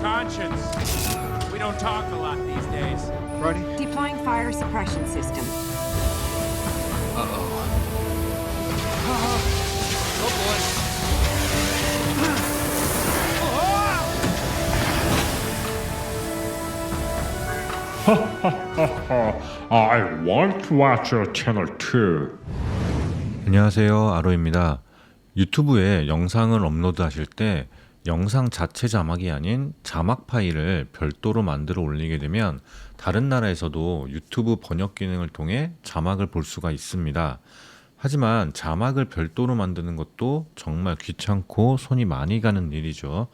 conscience. We don't talk a lot these days. Ready? Deploying fire suppression system. I want to watch your channel too. 안녕하세요. 아로입니다. 유튜브에 영상을 업로드하실 때 영상 자체 자막이 아닌 자막 파일을 별도로 만들어 올리게 되면 다른 나라에서도 유튜브 번역 기능을 통해 자막을 볼 수가 있습니다. 하지만 자막을 별도로 만드는 것도 정말 귀찮고 손이 많이 가는 일이죠.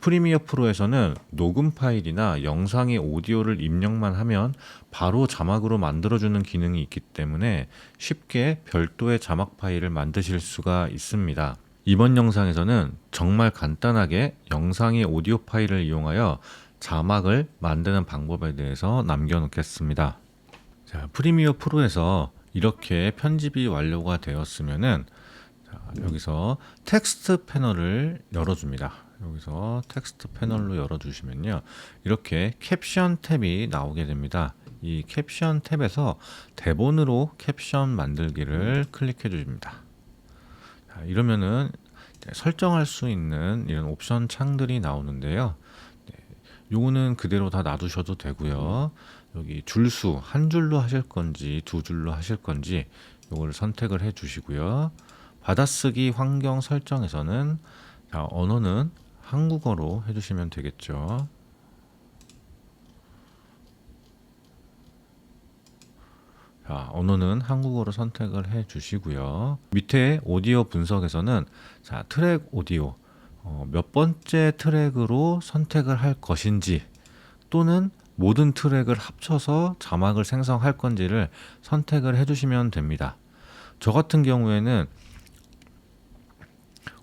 프리미어 프로에서는 녹음 파일이나 영상의 오디오를 입력만 하면 바로 자막으로 만들어주는 기능이 있기 때문에 쉽게 별도의 자막 파일을 만드실 수가 있습니다. 이번 영상에서는 정말 간단하게 영상의 오디오 파일을 이용하여 자막을 만드는 방법에 대해서 남겨놓겠습니다. 자, 프리미어 프로에서 이렇게 편집이 완료가 되었으면은 자, 여기서 텍스트 패널을 열어줍니다. 여기서 텍스트 패널로 열어주시면요. 이렇게 캡션 탭이 나오게 됩니다. 이 캡션 탭에서 대본으로 캡션 만들기를 클릭해 주십니다. 자, 이러면은 설정할 수 있는 이런 옵션 창들이 나오는데요. 네, 요거는 그대로 다 놔두셔도 되고요. 여기 줄수 한 줄로 하실 건지 두 줄로 하실 건지 요거를 선택을 해 주시고요. 받아쓰기 환경 설정에서는 자, 언어는 한국어로 해 주시면 되겠죠. 자, 언어는 한국어로 선택을 해 주시고요. 밑에 오디오 분석에서는 자, 트랙 오디오 어, 몇 번째 트랙으로 선택을 할 것인지 또는 모든 트랙을 합쳐서 자막을 생성할 건지를 선택을 해 주시면 됩니다. 저 같은 경우에는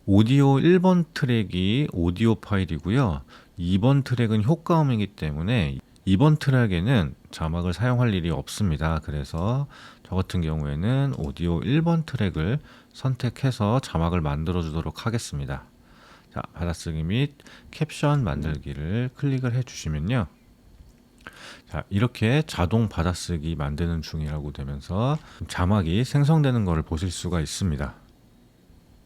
오디오 1번 트랙이 오디오 파일이고요. 2번 트랙은 효과음이기 때문에 2번 트랙에는 자막을 사용할 일이 없습니다. 그래서 저 같은 경우에는 오디오 1번 트랙을 선택해서 자막을 만들어 주도록 하겠습니다. 자, 받아쓰기 및 캡션 만들기를 클릭을 해 주시면요. 자, 이렇게 자동 받아쓰기 만드는 중이라고 되면서 자막이 생성되는 것을 보실 수가 있습니다.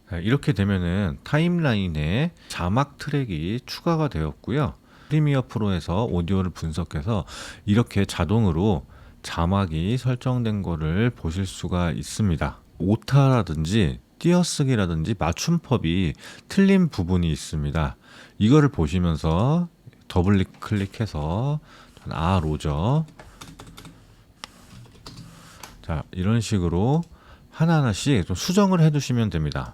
자, 이렇게 되면은 타임라인에 자막 트랙이 추가가 되었고요. 프리미어 프로에서 오디오를 분석해서 이렇게 자동으로 자막이 설정된 거를 보실 수가 있습니다. 오타라든지 띄어쓰기라든지 맞춤법이 틀린 부분이 있습니다. 이거를 보시면서 더블 클릭해서 아 로저 자 이런 식으로 하나하나씩 좀 수정을 해 두시면 됩니다.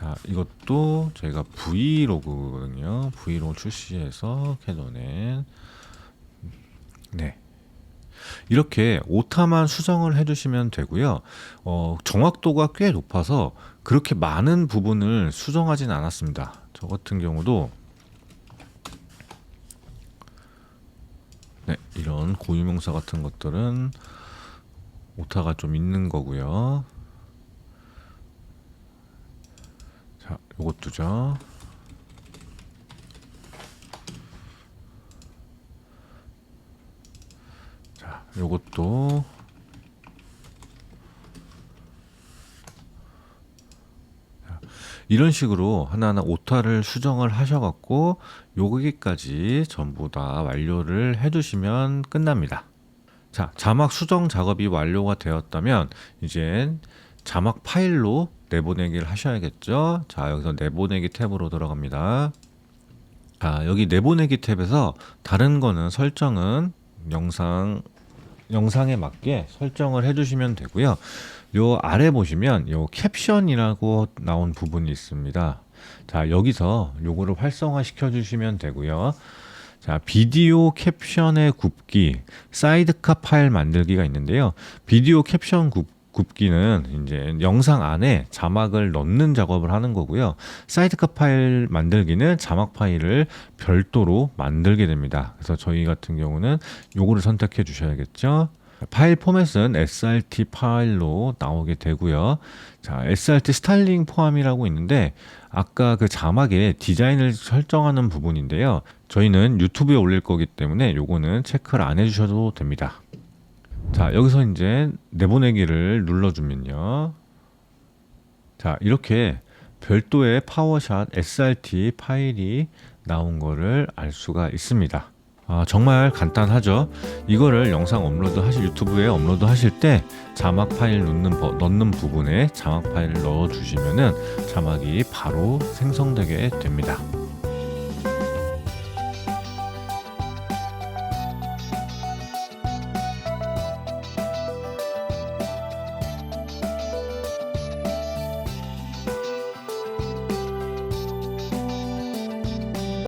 자, 이것도 저희가 브이로그거든요. 브이로그 출시해서 캐논에 네. 이렇게 오타만 수정을 해주시면 되고요. 어, 정확도가 꽤 높아서 그렇게 많은 부분을 수정하진 않았습니다. 저 같은 경우도 네, 이런 고유명사 같은 것들은 오타가 좀 있는 거고요. 자, 요것도죠. 자, 요것도 자, 이런 식으로 하나하나 오타를 수정을 하셔갖고 여기까지 전부 다 완료를 해두시면 끝납니다. 자, 자막 수정 작업이 완료가 되었다면 이제 자막 파일로 내보내기를 하셔야겠죠. 자, 여기서 내보내기 탭으로 들어갑니다. 자, 여기 내보내기 탭에서 다른 거는 설정은 영상 영상에 맞게 설정을 해 주시면 되고요. 요 아래 보시면 요 캡션이라고 나온 부분이 있습니다. 자, 여기서 요거를 활성화 시켜 주시면 되고요. 자, 비디오 캡션의 굽기, 사이드카 파일 만들기가 있는데요. 비디오 캡션 굽, 굽기는 이제 영상 안에 자막을 넣는 작업을 하는 거고요. 사이드카 파일 만들기는 자막 파일을 별도로 만들게 됩니다. 그래서 저희 같은 경우는 요거를 선택해 주셔야겠죠. 파일 포맷은 SRT 파일로 나오게 되고요. 자, SRT 스타일링 포함이라고 있는데 아까 그 자막에 디자인을 설정하는 부분인데요. 저희는 유튜브에 올릴 거기 때문에 요거는 체크를 안 해주셔도 됩니다. 자, 여기서 이제 내보내기를 눌러주면요. 자, 이렇게 별도의 파워샷 SRT 파일이 나온 거를 알 수가 있습니다. 아, 정말 간단하죠. 이거를 영상 업로드 하실 유튜브에 업로드 하실 때 자막 파일 넣는, 버- 넣는 부분에 자막 파일을 넣어 주시면은 자막이 바로 생성되게 됩니다.